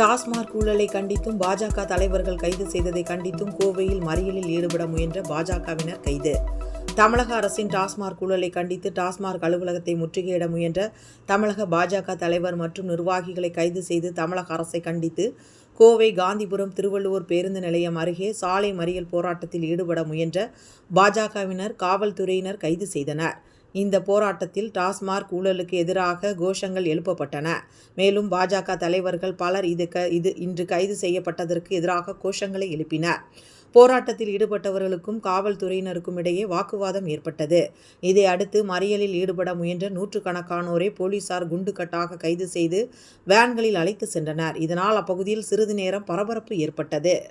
டாஸ்மாக் ஊழலை கண்டித்தும் பாஜக தலைவர்கள் கைது செய்ததை கண்டித்தும் கோவையில் மறியலில் ஈடுபட முயன்ற பாஜகவினர் கைது. தமிழக அரசின் டாஸ்மாக் ஊழலை கண்டித்து டாஸ்மாக் அலுவலகத்தை முற்றுகையிட முயன்ற தமிழக பாஜக தலைவர் மற்றும் நிர்வாகிகளை கைது செய்து தமிழக அரசை கண்டித்து கோவை காந்திபுரம் திருவள்ளுவர் பேருந்து நிலையம் அருகே சாலை மறியல் போராட்டத்தில் ஈடுபட முயன்ற பாஜகவினர் காவல்துறையினர் கைது செய்தனர். இந்த போராட்டத்தில் டாஸ்மாக் ஊழலுக்கு எதிராக கோஷங்கள் எழுப்பப்பட்டன. மேலும் பாஜக தலைவர்கள் பலர் இது க இது இன்று கைது செய்யப்பட்டதற்கு எதிராக கோஷங்களை எழுப்பினர். போராட்டத்தில் ஈடுபட்டவர்களுக்கும் காவல்துறையினருக்கும் இடையே வாக்குவாதம் ஏற்பட்டது. இதை அடுத்து மறியலில் ஈடுபட முயன்ற நூற்றுக்கணக்கானோரை போலீசார் குண்டுக்கட்டாக கைது செய்து வேன்களில் அழைத்து சென்றனர். இதனால் அப்பகுதியில் சிறிது நேரம் பரபரப்பு ஏற்பட்டது.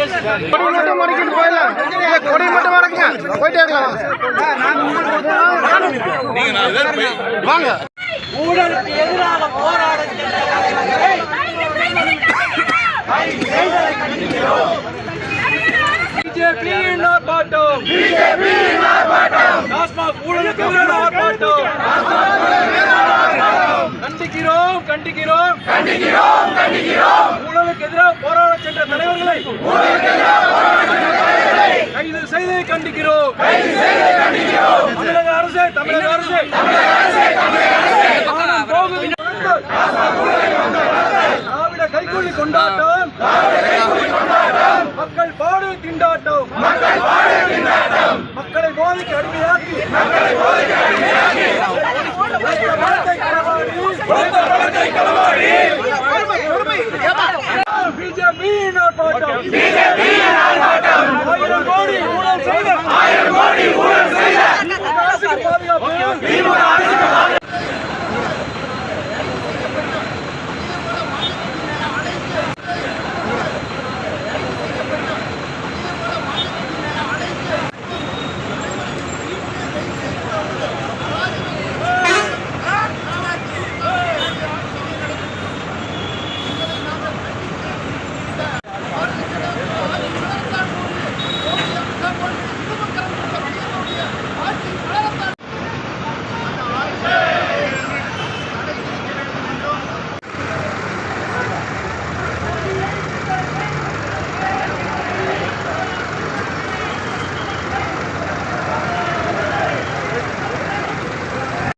கொடி மட்டும் மடக்கிட்டு போயிடலாம் கொடி மட்டும் மடக்குங்க போயிட்டே இருக்கலாம் வாங்க ஊழலுக்கு எதிராக போராட பிஜேபியின் ஆர்ப்பாட்டம் டாஸ்மாக் ஊழலுக்கு எதிரான ஆர்ப்பாட்டம் கண்டிக்கிறோம் கண்டிக்கிறோம். கைது செய்து கண்டிக்கிறோம். தமிழக அரசு தமிழக அரசு. திராவிட கைகூலி கொண்டாட்டம். மக்கள் பாடு திண்டாட்டம். மக்களை போதைக்கு அடிமையாக்கி. மக்களை